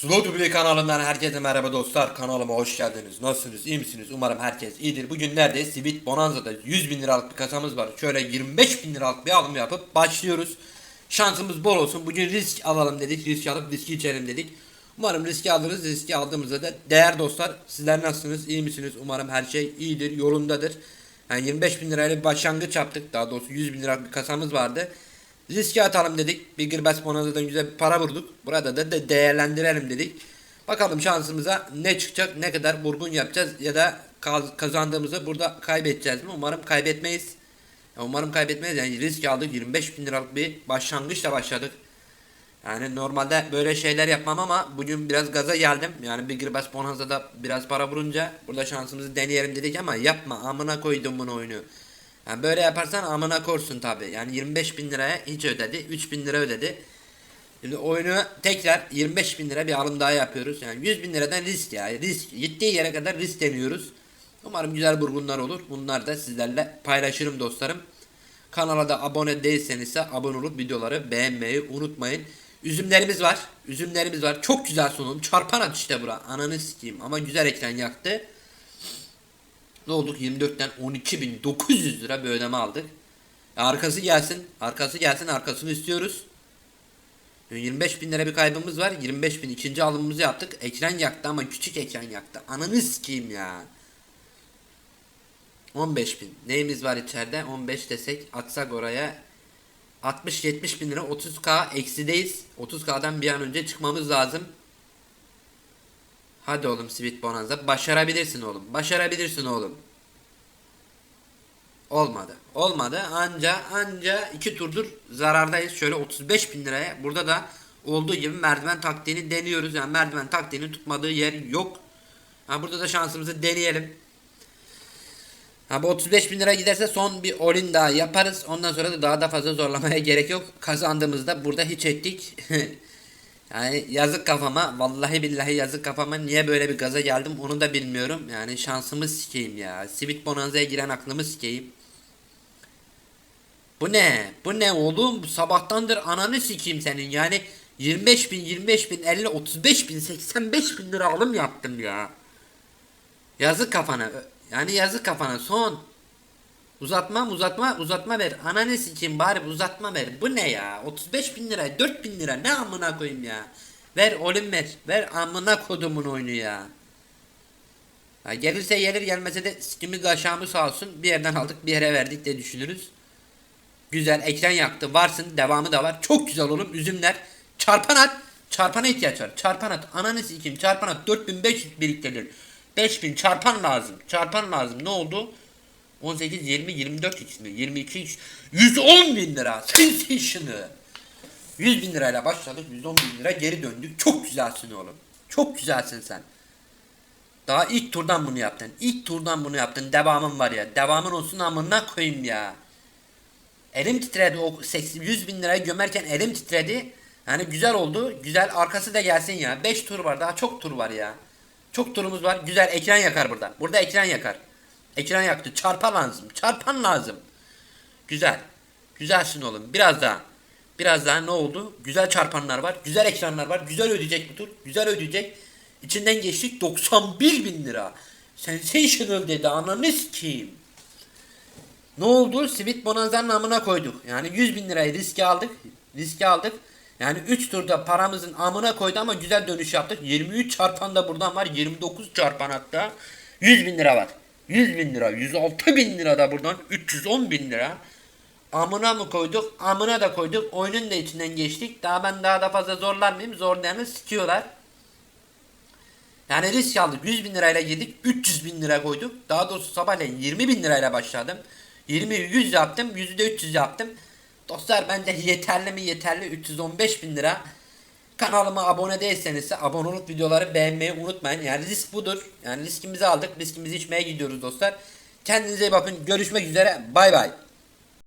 Slow Play kanalından herkese merhaba dostlar. Kanalıma hoş geldiniz. Nasılsınız? iyi misiniz? Umarım herkes iyidir. Bugün neredeyiz? Sweet Bonanza'da 100 bin liralık bir kasamız var. Şöyle 25 bin liralık bir alım yapıp başlıyoruz. Şansımız bol olsun. Bugün risk alalım dedik. Risk alıp riski içelim dedik. Umarım riski alırız. Riski aldığımızda da değer dostlar. Sizler nasılsınız? iyi misiniz? Umarım her şey iyidir. Yolundadır. Yani 25 bin lirayla bir başlangıç yaptık. Daha doğrusu 100 bin liralık bir kasamız vardı. Riske atalım dedik. Bir Gırbes Bonanza'dan güzel bir para vurduk. Burada da de değerlendirelim dedik. Bakalım şansımıza ne çıkacak, ne kadar vurgun yapacağız ya da kaz- kazandığımızı burada kaybedeceğiz mi? Umarım kaybetmeyiz. Umarım kaybetmeyiz. Yani risk aldık. 25 bin liralık bir başlangıçla başladık. Yani normalde böyle şeyler yapmam ama bugün biraz gaza geldim. Yani bir Gırbes Bonanza'da biraz para vurunca burada şansımızı deneyelim dedik ama yapma amına koydum bunu oyunu. Yani böyle yaparsan amına korsun tabi. Yani 25 bin liraya hiç ödedi. 3 bin lira ödedi. Şimdi oyunu tekrar 25 bin lira bir alım daha yapıyoruz. Yani 100 bin liradan risk ya. Risk. Gittiği yere kadar risk deniyoruz. Umarım güzel burgunlar olur. Bunlar da sizlerle paylaşırım dostlarım. Kanala da abone değilseniz abone olup videoları beğenmeyi unutmayın. Üzümlerimiz var. Üzümlerimiz var. Çok güzel sunum. Çarpan at işte bura. Ananı sikeyim. Ama güzel ekran yaktı. Ne olduk? 24'ten 12.900 lira bir ödeme aldık. Ya arkası gelsin. Arkası gelsin. Arkasını istiyoruz. 25 bin lira bir kaybımız var. 25 bin ikinci alımımızı yaptık. Ekran yaktı ama küçük ekran yaktı. Ananı sikeyim ya. 15 bin. Neyimiz var içeride? 15 desek atsak oraya 60-70 bin lira 30k eksideyiz. 30k'dan bir an önce çıkmamız lazım. Hadi oğlum Sweet Bonanza. Başarabilirsin oğlum. Başarabilirsin oğlum. Olmadı. Olmadı. Anca anca iki turdur zarardayız. Şöyle 35 bin liraya. Burada da olduğu gibi merdiven taktiğini deniyoruz. Yani merdiven taktiğinin tutmadığı yer yok. Ha burada da şansımızı deneyelim. Ha bu 35 bin lira giderse son bir all daha yaparız. Ondan sonra da daha da fazla zorlamaya gerek yok. Kazandığımızda burada hiç ettik. yani yazık kafama. Vallahi billahi yazık kafama. Niye böyle bir gaza geldim onu da bilmiyorum. Yani şansımı sikeyim ya. Sweet Bonanza'ya giren aklımı sikeyim. Bu ne? Bu ne oğlum? Sabahtandır ananı sikeyim senin. Yani 25 bin, 25 bin, 50, 35 bin, 85 bin lira alım yaptım ya. Yazık kafana. Yani yazık kafana son. Uzatma uzatma uzatma ver. Ananı sikeyim bari uzatma ver. Bu ne ya? 35 bin lira 4 bin lira ne amına koyayım ya. Ver oğlum ver. Ver amına kodumun oyunu ya. ya gelirse gelir gelmese de sikimiz aşağımız sağ olsun. Bir yerden aldık bir yere verdik de düşünürüz. Güzel ekran yaktı. Varsın devamı da var. Çok güzel oğlum üzümler. Çarpan at. Çarpana ihtiyaç var. Çarpan at. Ananı sikeyim. Çarpan at. 4500 biriktirir. 5000 çarpan lazım. Çarpan lazım. Ne oldu? 18, 20, 24 x mi? 22 x. 110 bin lira. Sensational. 100 bin lirayla başladık. 110 bin lira geri döndük. Çok güzelsin oğlum. Çok güzelsin sen. Daha ilk turdan bunu yaptın. İlk turdan bunu yaptın. Devamın var ya. Devamın olsun amına koyayım ya. Elim titredi o 80, 100 bin lirayı gömerken elim titredi. Yani güzel oldu. Güzel arkası da gelsin ya. 5 tur var daha çok tur var ya. Çok turumuz var. Güzel ekran yakar burada. Burada ekran yakar. Ekran yaktı. Çarpan lazım. Çarpan lazım. Güzel. Güzelsin oğlum. Biraz daha. Biraz daha ne oldu? Güzel çarpanlar var. Güzel ekranlar var. Güzel ödeyecek bu tur. Güzel ödeyecek. İçinden geçtik 91 bin lira. Sensational dedi. Ananı sikeyim. Ne oldu? Sweet Bonanza'nın amına koyduk. Yani 100 bin lirayı riske aldık. Riske aldık. Yani 3 turda paramızın amına koydu ama güzel dönüş yaptık. 23 çarpan da buradan var. 29 çarpan hatta. 100 bin lira var. 100 bin lira. 106 bin lira da buradan. 310 bin lira. Amına mı koyduk? Amına da koyduk. Oyunun da içinden geçtik. Daha ben daha da fazla zorlar mıyım? Zorlayanı sikiyorlar. Yani risk aldık. 100 bin lirayla girdik. 300 bin lira koyduk. Daha doğrusu sabahleyin 20 bin lirayla başladım. 20 100 yaptım. 100'ü de 300 yaptım. Dostlar bence yeterli mi yeterli 315 bin lira. Kanalıma abone değilseniz ise abone olup videoları beğenmeyi unutmayın. Yani risk budur. Yani riskimizi aldık. Riskimizi içmeye gidiyoruz dostlar. Kendinize iyi bakın. Görüşmek üzere. Bay bay.